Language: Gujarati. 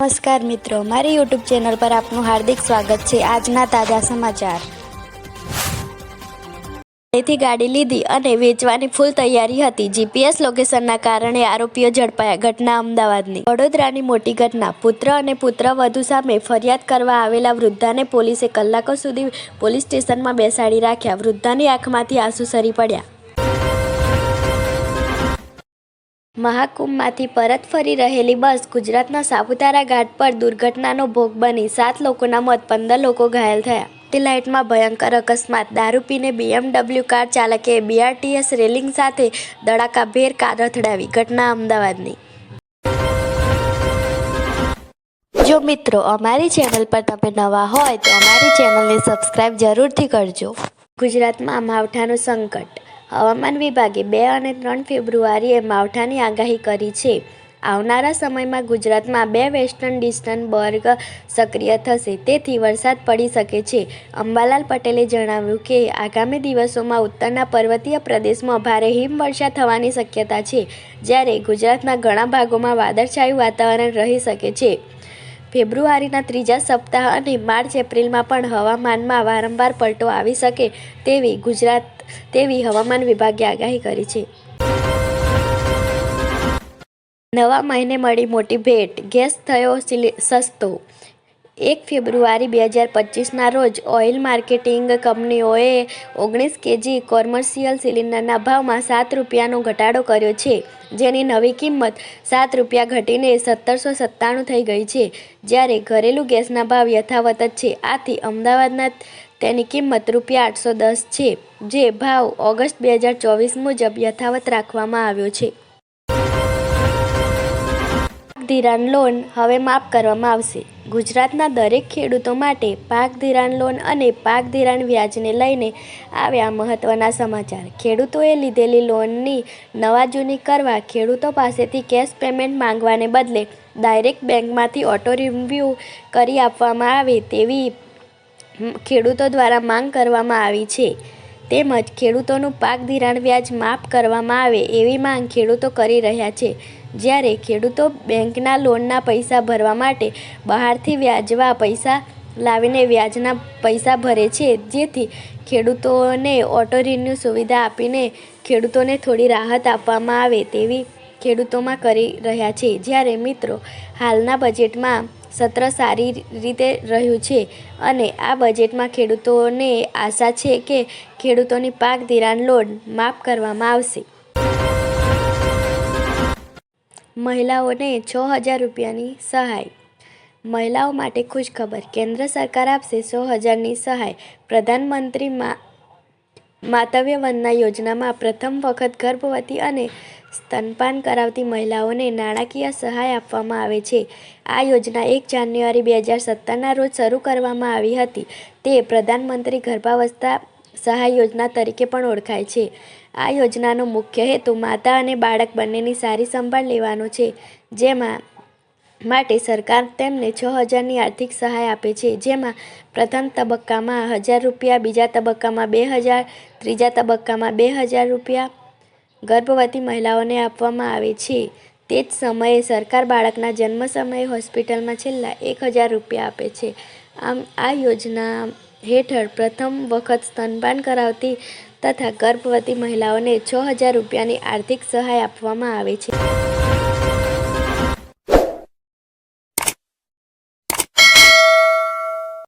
નમસ્કાર મિત્રો, મારી યુટ્યુબ ચેનલ પર આપનું હાર્દિક સ્વાગત છે. આજના તાજા સમાચાર. તેથી ગાડી લીધી અને વેચવાની ફૂલ તૈયારી હતી. જીપીએસ લોકેશનના કારણે આરોપીઓ ઝડપાયા. ઘટના અમદાવાદની. વડોદરાની મોટી ઘટના. પુત્ર અને પુત્ર વધુ સામે ફરિયાદ કરવા આવેલા વૃદ્ધાને પોલીસે કલાકો સુધી પોલીસ સ્ટેશનમાં બેસાડી રાખ્યા. વૃદ્ધાની આંખમાંથી આંસુ સરી પડ્યા. મહાકુંભમાંથી પરત ફરી રહેલી બસ ગુજરાતના સાપુતારા ઘાટ પર દુર્ઘટનાનો ભોગ બની સાત લોકોના મોત, પંદર લોકો ઘાયલ થયા. તે લાઇટમાં ભયંકર અકસ્માત. દારૂ પીને બીએમડબલ્યુ કાર ચાલકે બીઆરટીએસ રેલિંગ સાથે દડાકાભેર કાર અથડાવી. ઘટના અમદાવાદની. જો મિત્રો અમારી ચેનલ પર તમે નવા હોય તો અમારી ચેનલને સબસ્ક્રાઇબ જરૂરથી કરજો. ગુજરાતમાં માવઠાનું સંકટ. હવામાન વિભાગે બે અને ત્રણ ફેબ્રુઆરીએ માવઠાની આગાહી કરી છે. આવનારા સમયમાં ગુજરાતમાં બે વેસ્ટર્ન ડિસ્ટર્બર્ગ સક્રિય થશે, તેથી વરસાદ પડી શકે છે. અંબાલાલ પટેલે જણાવ્યું કે, આગામી દિવસોમાં ઉત્તરના પર્વતીય પ્રદેશમાં ભારે હિમવર્ષા થવાની શક્યતા છે, જ્યારે ગુજરાતના ઘણા ભાગોમાં વાદળછાયું વાતાવરણ રહી શકે છે. ફેબ્રુઆરીના ત્રીજા સપ્તાહ અને માર્ચ એપ્રિલમાં પણ હવામાનમાં વારંવાર પલટો આવી શકે તેવી ગુજરાત તેવી હવામાન વિભાગે આગાહી કરી છે. નવા મહિને મળી મોટી ભેટ. ગેસ થયો સસ્તો. એક ફેબ્રુઆરી બે હજાર પચીસના રોજ ઓઇલ માર્કેટિંગ કંપનીઓએ ઓગણીસ કેજી કોમર્શિયલ સિલિન્ડરના ભાવમાં સાત રૂપિયાનો ઘટાડો કર્યો છે. જેની નવી કિંમત સાત રૂપિયા ઘટીને સત્તરસો સત્તાણું થઈ ગઈ છે. જ્યારે ઘરેલું ગેસના ભાવ યથાવત જ છે. આથી અમદાવાદના તેની કિંમત રૂપિયા આઠસો દસ છે. જે ભાવ ઓગસ્ટ બે હજાર ચોવીસ મુજબ યથાવત રાખવામાં આવ્યો છે. ધિરાણ લોન હવે માફ કરવામાં આવશે. ગુજરાતના દરેક ખેડૂતો માટે પાક ધિરાણ લોન અને પાક ધિરાણ વ્યાજને લઈને આવ્યા મહત્વના સમાચાર. ખેડૂતોએ લીધેલી લોનની નવા જૂની કરવા ખેડૂતો પાસેથી કેશ પેમેન્ટ માંગવાને બદલે ડાયરેક્ટ બેંકમાંથી ઓટો રિવ્યૂ કરી આપવામાં આવે તેવી ખેડૂતો દ્વારા માંગ કરવામાં આવી છે. તેમજ ખેડૂતોનું પાક ધિરાણ વ્યાજ માફ કરવામાં આવે એવી માંગ ખેડૂતો કરી રહ્યા છે. જ્યારે ખેડૂતો બેંકના લોનના પૈસા ભરવા માટે બહારથી વ્યાજવા પૈસા લાવીને વ્યાજના પૈસા ભરે છે. જેથી ખેડૂતોને ઓટો રિન્યુ સુવિધા આપીને ખેડૂતોને થોડી રાહત આપવામાં આવે તેવી ખેડૂતોમાં કરી રહ્યા છે. જ્યારે મિત્રો હાલના બજેટમાં સત્ર સારી રીતે રહ્યું છે અને આ બજેટમાં ખેડૂતોને આશા છે કે ખેડૂતોની પાક ધિરાણ લોન માફ કરવામાં આવશે. મહિલાઓને છ હજાર રૂપિયાની સહાય. મહિલાઓ માટે ખુશ ખબર કેન્દ્ર સરકાર આપશે સો હજારની સહાય. પ્રધાનમંત્રી માતવ્ય વંદના યોજનામાં પ્રથમ વખત ગર્ભવતી અને સ્તનપાન કરાવતી મહિલાઓને નાણાકીય સહાય આપવામાં આવે છે. આ યોજના એક જાન્યુઆરી બે હજાર સત્તરના રોજ શરૂ કરવામાં આવી હતી. તે પ્રધાનમંત્રી ગર્ભાવસ્થા સહાય યોજના તરીકે પણ ઓળખાય છે. આ યોજનાનો મુખ્ય હેતુ માતા અને બાળક બંનેની સારી સંભાળ લેવાનો છે. જેમાં માટે સરકાર તેમને છ હજારની આર્થિક સહાય આપે છે. જેમાં પ્રથમ તબક્કામાં હજાર રૂપિયા, બીજા તબક્કામાં બે હજાર, ત્રીજા તબક્કામાં બે હજાર રૂપિયા ગર્ભવતી મહિલાઓને આપવામાં આવે છે. તે જ સમયે સરકાર બાળકના જન્મ સમયે હોસ્પિટલમાં છેલ્લા એક હજાર રૂપિયા આપે છે. આમ, આ યોજના હેઠળ પ્રથમ વખત સ્તનપાન કરાવતી તથા ગર્ભવતી મહિલાઓને છ હજાર રૂપિયાની આર્થિક સહાય આપવામાં આવે છે.